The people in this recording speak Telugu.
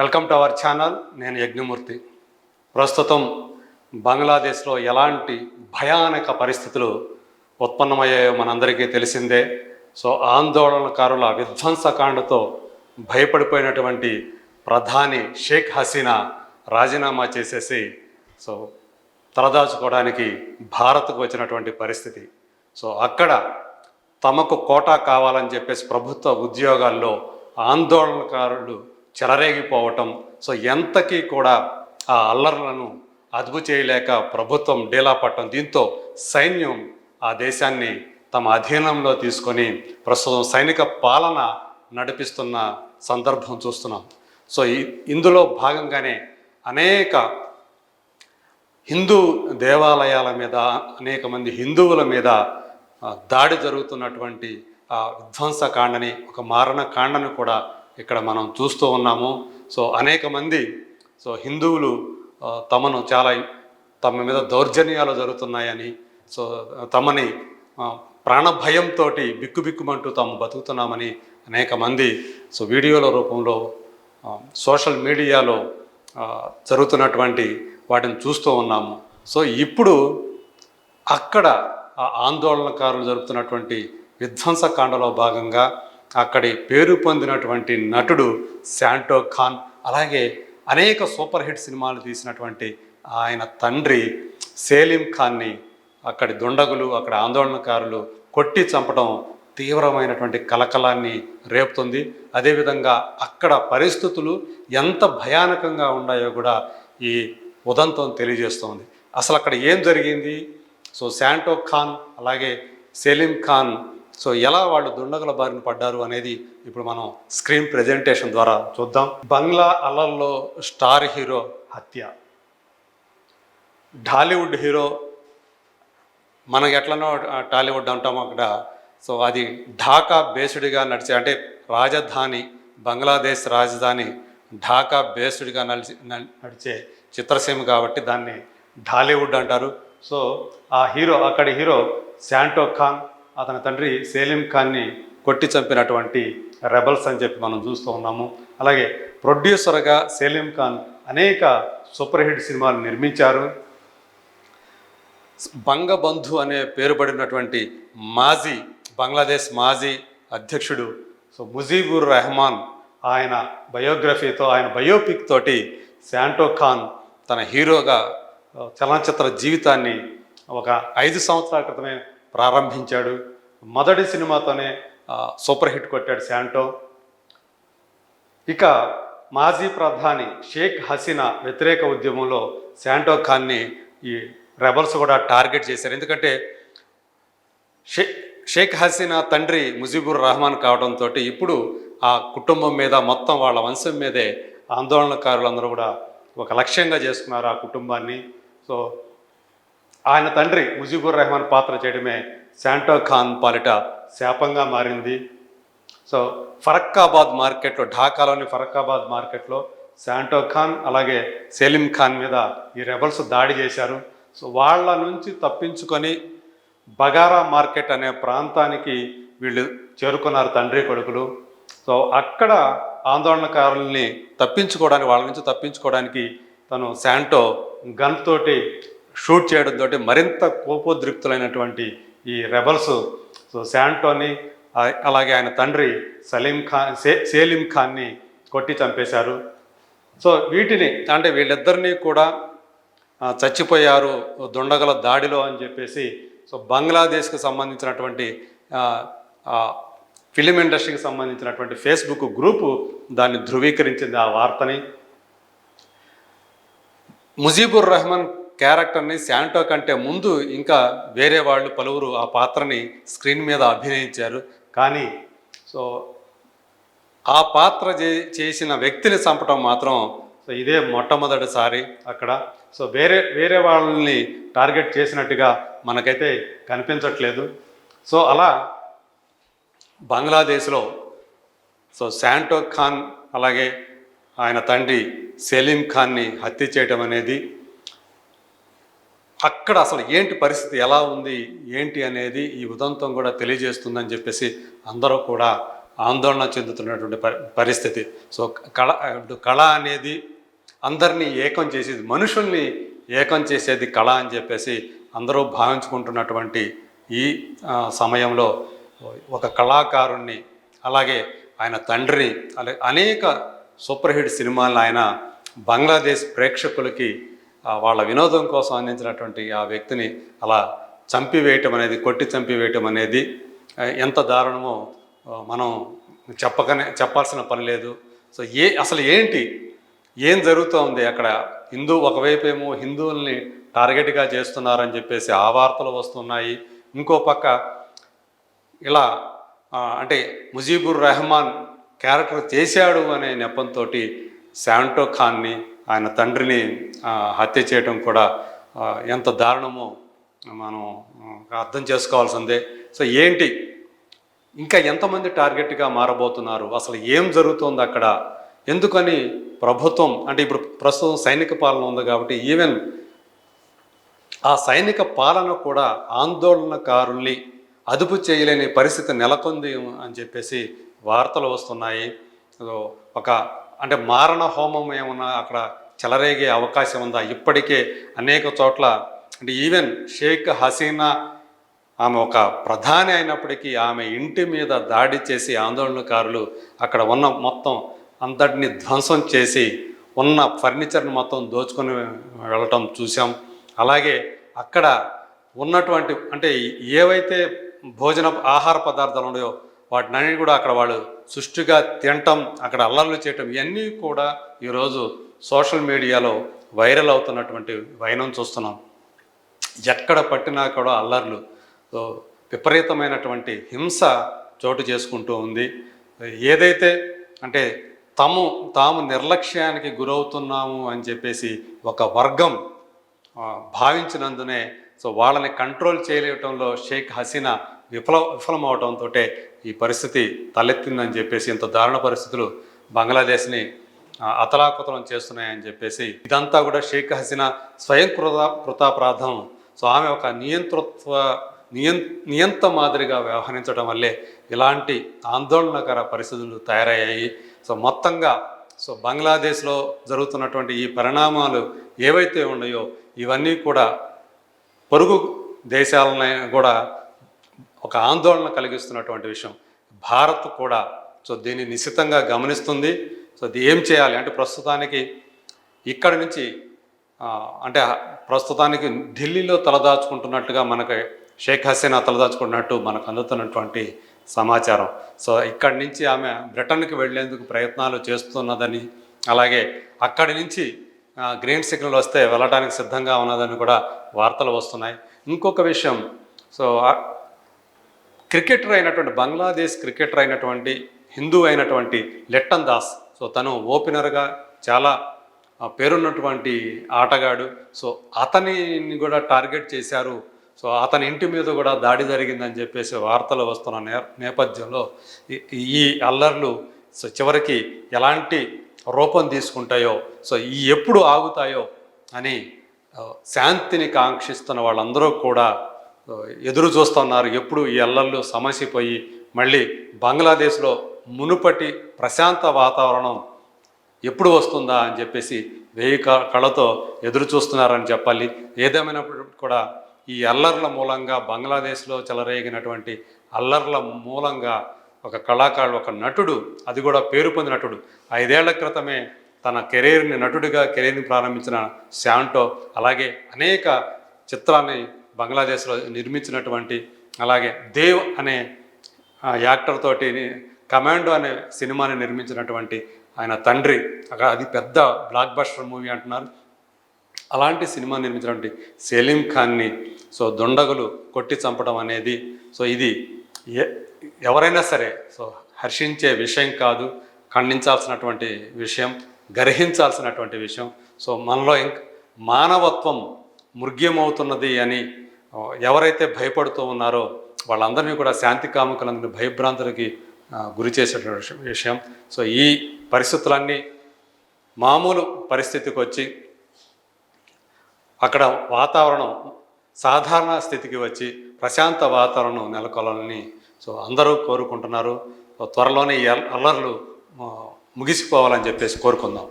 వెల్కమ్ టు అవర్ ఛానల్ నేను యజ్ఞమూర్తి. ప్రస్తుతం బంగ్లాదేశ్లో ఎలాంటి భయానక పరిస్థితులు ఉత్పన్నమయ్యాయో మనందరికీ తెలిసిందే. సో ఆందోళనకారుల విధ్వంసకాండతో భయపడిపోయినటువంటి ప్రధాని షేక్ హసీనా రాజీనామా చేసేసి సో తలదాచుకోవడానికి భారత్కు వచ్చినటువంటి పరిస్థితి. సో అక్కడ తమకు కోటా కావాలని చెప్పేసి ప్రభుత్వ ఉద్యోగాల్లో ఆందోళనకారులు చెలరేగిపోవటం. సో ఎంతకీ కూడా ఆ అల్లర్లను అదుపు చేయలేక ప్రభుత్వం డీలా పట్టడం. దీంతో సైన్యం ఆ దేశాన్ని తమ అధీనంలో తీసుకొని ప్రస్తుతం సైనిక పాలన నడిపిస్తున్న సందర్భం చూస్తున్నాం. సో ఇందులో భాగంగానే అనేక హిందూ దేవాలయాల మీద అనేక మంది హిందువుల మీద దాడి జరుగుతున్నటువంటి ఆ విధ్వంసకాండని ఒక మారణ కాండని కూడా ఇక్కడ మనం చూస్తూ ఉన్నాము. సో అనేక మంది సో హిందువులు తమను చాలా తమ మీద దౌర్జన్యాలు జరుగుతున్నాయని సో తమని ప్రాణభయంతో బిక్కుబిక్కుమంటూ తాము బతుకుతున్నామని అనేక మంది సో వీడియోల రూపంలో సోషల్ మీడియాలో జరుగుతున్నటువంటి వాటిని చూస్తూ ఉన్నాము. సో ఇప్పుడు అక్కడ ఆ ఆందోళనకారులు జరుపుతున్నటువంటి విధ్వంసకాండలో భాగంగా అక్కడి పేరు పొందినటువంటి నటుడు శాంటో ఖాన్ అలాగే అనేక సూపర్ హిట్ సినిమాలు తీసినటువంటి ఆయన తండ్రి సేలిం ఖాన్ని అక్కడి దుండగులు అక్కడ ఆందోళనకారులు కొట్టి చంపడం తీవ్రమైనటువంటి కలకలాన్ని రేపుతుంది. అదేవిధంగా అక్కడ పరిస్థితులు ఎంత భయానకంగా ఉన్నాయో కూడా ఈ ఉదంతం తెలియజేస్తోంది. అసలు అక్కడ ఏం జరిగింది? సో శాంటో ఖాన్ అలాగే సెలీం ఖాన్ సో ఎలా వాళ్ళు దుండగుల బారిన పడ్డారు అనేది ఇప్పుడు మనం స్క్రీన్ ప్రెజెంటేషన్ ద్వారా చూద్దాం. బంగ్లా అలల్లో స్టార్ హీరో హత్య. ఢాలీవుడ్ హీరో మనం ఎట్లనో టాలీవుడ్ అంటాము అక్కడ. సో అది ఢాకా బేస్డ్గా నడిచే అంటే రాజధాని బంగ్లాదేశ్ రాజధాని ఢాకా బేస్డ్గా నడిచి నడిచే చిత్రసీమ కాబట్టి దాన్ని ఢాలీవుడ్ అంటారు. సో ఆ హీరో అక్కడి హీరో శాంటో ఖాన్ అతని తండ్రి సేలిం ఖాన్ని కొట్టి చంపినటువంటి రెబల్స్ అని చెప్పి మనం చూస్తూ ఉన్నాము. అలాగే ప్రొడ్యూసర్గా సేలిం ఖాన్ అనేక సూపర్ హిట్ సినిమాలు నిర్మించారు. బంగబంధు అనే పేరు పడినటువంటి మాజీ బంగ్లాదేశ్ మాజీ అధ్యక్షుడు సో ముజీబుర్ రెహమాన్ ఆయన బయోగ్రఫీతో ఆయన బయోపిక్ తోటి శాంటో ఖాన్ తన హీరోగా చలనచిత్ర జీవితాన్ని ఒక ఐదు సంవత్సరాల క్రితమే ప్రారంభించాడు. మొదటి సినిమాతోనే సూపర్ హిట్ కొట్టాడు శాంటో. ఇక మాజీ ప్రధాని షేక్ హసీనా వ్యతిరేక ఉద్యమంలో శాంటో ఖాన్ని ఈ రెబల్స్ కూడా టార్గెట్ చేశారు. ఎందుకంటే షే షేక్ హసీనా తండ్రి ముజీబుర్ రహమాన్ కావడంతో ఇప్పుడు ఆ కుటుంబం మీద మొత్తం వాళ్ళ వంశం మీదే ఆందోళనకారులందరూ కూడా ఒక లక్ష్యంగా చేసుకున్నారు ఆ కుటుంబాన్ని. సో ఆయన తండ్రి ముజీబుర్ రెహమాన్ పాత్ర చేయడమే శాంటో ఖాన్ పాలిట శాపంగా మారింది. సో ఫరక్కాబాద్ మార్కెట్లో ఢాకాలోని ఫరక్కాబాద్ మార్కెట్లో శాంటో ఖాన్ అలాగే సెలిం ఖాన్ మీద ఈ రెబల్స్ దాడి చేశారు. సో వాళ్ళ నుంచి తప్పించుకొని బగారా మార్కెట్ అనే ప్రాంతానికి వీళ్ళు చేరుకున్నారు తండ్రి కొడుకులు. సో అక్కడ ఆందోళనకారుల్ని తప్పించుకోవడానికి వాళ్ళ నుంచి తప్పించుకోవడానికి తను శాంటో గన్ తోటి షూట్ చేయడంతో మరింత కోపోద్రిక్తులైనటువంటి ఈ రెబల్స్ సో శాంటోని అలాగే ఆయన తండ్రి సలీం ఖాన్ సే సేలిం ఖాన్ని కొట్టి చంపేశారు. సో వీటిని అంటే వీళ్ళిద్దరినీ కూడా చచ్చిపోయారు దుండగల దాడిలో అని చెప్పేసి సో బంగ్లాదేశ్కి సంబంధించినటువంటి ఫిలిం ఇండస్ట్రీకి సంబంధించినటువంటి ఫేస్బుక్ గ్రూపు దాన్ని ధృవీకరించింది ఆ వార్తని. ముజీబుర్ రెహమాన్ క్యారెక్టర్ని శాంటో కంటే ముందు ఇంకా వేరే వాళ్ళు పలువురు ఆ పాత్రని స్క్రీన్ మీద అభినయించారు. కానీ సో ఆ పాత్ర చే- చేసిన వ్యక్తిని చంపటం మాత్రం సో ఇదే మొట్టమొదటిసారి అక్కడ. సో వేరే వేరే వాళ్ళని టార్గెట్ చేసినట్టుగా మనకైతే కనిపించట్లేదు. సో అలా బంగ్లాదేశ్లో సో శాంటో ఖాన్ అలాగే ఆయన తండ్రి సెలీం ఖాన్ని హత్య చేయడం అనేది అక్కడ అసలు ఏంటి పరిస్థితి ఎలా ఉంది ఏంటి అనేది ఈ ఉదంతం కూడా తెలియజేస్తుందని చెప్పేసి అందరూ కూడా ఆందోళన చెందుతున్నటువంటి పరిస్థితి. సో కళ ఇప్పుడు కళ అనేది అందరినీ ఏకం చేసేది మనుషుల్ని ఏకం చేసేది కళ అని చెప్పేసి అందరూ భావించుకుంటున్నటువంటి ఈ సమయంలో ఒక కళాకారుణ్ణి అలాగే ఆయన తండ్రిని అలాగే అనేక సూపర్ హిట్ సినిమాలను ఆయన బంగ్లాదేశ్ ప్రేక్షకులకి వాళ్ళ వినోదం కోసం అందించినటువంటి ఆ వ్యక్తిని అలా చంపివేయటం అనేది కొట్టి చంపివేయటం అనేది ఎంత దారుణమో మనం చెప్పకనే చెప్పాల్సిన పని లేదు. సో ఏ అసలు ఏంటి? ఏం జరుగుతోంది అక్కడ? హిందూ ఒకవైపు ఏమో హిందువుల్ని టార్గెట్గా చేస్తున్నారని చెప్పేసి ఆ వార్తలు వస్తున్నాయి. ఇంకో పక్క ఇలా అంటే ముజీబుర్ రెహమాన్ క్యారెక్టర్ చేశాడు అనే నెపంతో శాంటో ఖాన్ని ఆయన తండ్రిని హత్య చేయడం కూడా ఎంత దారుణమో మనం అర్థం చేసుకోవాల్సిందే. సో ఏంటి? ఇంకా ఎంతమంది టార్గెట్గా మారబోతున్నారు? అసలు ఏం జరుగుతోంది అక్కడ? ఎందుకని ప్రభుత్వం అంటే ఇప్పుడు ప్రస్తుతం సైనిక పాలన ఉంది కాబట్టి ఈవెన్ ఆ సైనిక పాలన కూడా ఆందోళనకారుల్ని అదుపు చేయలేని పరిస్థితి నెలకొంది అని చెప్పేసి వార్తలు వస్తున్నాయి. ఒక అంటే మారణ హోమం ఏమన్నా అక్కడ చెలరేగే అవకాశం ఉందా? ఇప్పటికే అనేక చోట్ల అంటే ఈవెన్ షేక్ హసీనా ఆమె ఒక ప్రధాని అయినప్పటికీ ఆమె ఇంటి మీద దాడి చేసి ఆందోళనకారులు అక్కడ ఉన్న మొత్తం అంతటిని ధ్వంసం చేసి ఉన్న ఫర్నిచర్ని మొత్తం దోచుకొని వెళ్ళటం చూసాం అలాగే అక్కడ ఉన్నటువంటి అంటే ఏవైతే భోజన ఆహార పదార్థాలు ఉన్నాయో వాటిని కూడా అక్కడ వాళ్ళు సుష్టిగా తినటం అక్కడ అల్లర్లు చేయటం ఇవన్నీ కూడా ఈరోజు సోషల్ మీడియాలో వైరల్ అవుతున్నటువంటి వైనం చూస్తున్నాం. ఎక్కడ పట్టినా కూడా అల్లర్లు విపరీతమైనటువంటి హింస చోటు చేసుకుంటూ ఉంది. ఏదైతే అంటే తాము తాము నిర్లక్ష్యానికి గురవుతున్నాము అని చెప్పేసి ఒక వర్గం భావించినందునే సో వాళ్ళని కంట్రోల్ చేయలేయటంలో షేక్ హసీనా విఫల విఫలమవటంతో ఈ పరిస్థితి తలెత్తిందని చెప్పేసి ఇంత దారుణ పరిస్థితులు బంగ్లాదేశ్ని అతలాకుతలం చేస్తున్నాయని చెప్పేసి ఇదంతా కూడా షేక్ హసీనా స్వయం కృత కృతాపరాధం. సో ఆమె ఒక నియంతృత్వ నియం నియంత మాదిరిగా వ్యవహరించడం వల్లే ఇలాంటి ఆందోళనకర పరిస్థితులు తయారయ్యాయి. సో మొత్తంగా సో బంగ్లాదేశ్లో జరుగుతున్నటువంటి ఈ పరిణామాలు ఏవైతే ఉన్నాయో ఇవన్నీ కూడా పొరుగు దేశాలని కూడా ఒక ఆందోళన కలిగిస్తున్నటువంటి విషయం. భారత్ కూడా సో దీన్ని నిశితంగా గమనిస్తుంది. సో ఇది ఏం చేయాలి? అంటే ప్రస్తుతానికి ఇక్కడ నుంచి అంటే ప్రస్తుతానికి ఢిల్లీలో తలదాచుకుంటున్నట్టుగా మనకి షేక్ హసీనా తలదాచుకున్నట్టు మనకు అందుతున్నటువంటి సమాచారం. సో ఇక్కడి నుంచి ఆమె బ్రిటన్కి వెళ్ళేందుకు ప్రయత్నాలు చేస్తున్నదని అలాగే అక్కడి నుంచి గ్రీన్ సిగ్నల్ వస్తే వెళ్ళడానికి సిద్ధంగా ఉన్నదని కూడా వార్తలు వస్తున్నాయి. ఇంకొక విషయం సో క్రికెటర్ అయినటువంటి బంగ్లాదేశ్ క్రికెటర్ అయినటువంటి హిందూ అయినటువంటి లెట్టన్ దాస్. సో తను ఓపెనర్గా చాలా పేరున్నటువంటి ఆటగాడు. సో అతనిని కూడా టార్గెట్ చేశారు. సో అతని ఇంటి మీద కూడా దాడి జరిగిందని చెప్పేసి వార్తలు వస్తున్న నే నేపథ్యంలో ఈ- అల్లర్లు సో చివరికి ఎలాంటి రూపం తీసుకుంటాయో సో ఈ ఎప్పుడు ఆగుతాయో అని శాంతిని కాంక్షిస్తున్న వాళ్ళందరూ కూడా ఎదురు చూస్తున్నారు. ఎప్పుడు ఈ అల్లర్లు సమసిపోయి మళ్ళీ బంగ్లాదేశ్లో మునుపటి ప్రశాంత వాతావరణం ఎప్పుడు వస్తుందా అని చెప్పేసి వేయి కళతో కళ్ళతో ఎదురు చూస్తున్నారని చెప్పాలి. ఏదేమైనప్పుడు కూడా ఈ అల్లర్ల మూలంగా బంగ్లాదేశ్లో చెలరేగినటువంటి అల్లర్ల మూలంగా ఒక కళాకారుడు ఒక నటుడు అది కూడా పేరు పొందిన నటుడు ఐదేళ్ళ క్రితమే తన కెరీర్ని నటుడిగా కెరీర్ని ప్రారంభించిన శాంటో అలాగే అనేక చిత్రాన్ని బంగ్లాదేశ్లో నిర్మించినటువంటి అలాగే దేవ్ అనే యాక్టర్ తోటి కమాండో అనే సినిమాని నిర్మించినటువంటి ఆయన తండ్రి అది పెద్ద బ్లాక్ బస్టర్ మూవీ అంటున్నారు. అలాంటి సినిమా నిర్మించినటువంటి సెలీం ఖాన్ని సో దుండగులు కొట్టి చంపడం అనేది సో ఇది ఎ- ఎవరైనా సరే సో హర్షించే విషయం కాదు ఖండించాల్సినటువంటి విషయం గర్హించాల్సినటువంటి విషయం. సో మనలో ఇంక మానవత్వం మృగ్యమవుతున్నది అని ఎవరైతే భయపడుతూ ఉన్నారో వాళ్ళందరినీ కూడా శాంతి కాముకులందరినీ భయభ్రాంతులకి గురి చేసేటువంటి విషయం- సో ఈ పరిస్థితులన్నీ మామూలు పరిస్థితికి వచ్చి అక్కడ వాతావరణం సాధారణ స్థితికి వచ్చి ప్రశాంత వాతావరణం నెలకొల్లాలని సో అందరూ కోరుకుంటున్నారు. త్వరలోనే అల్లర్లు ముగిసిపోవాలని చెప్పేసి కోరుకుందాం.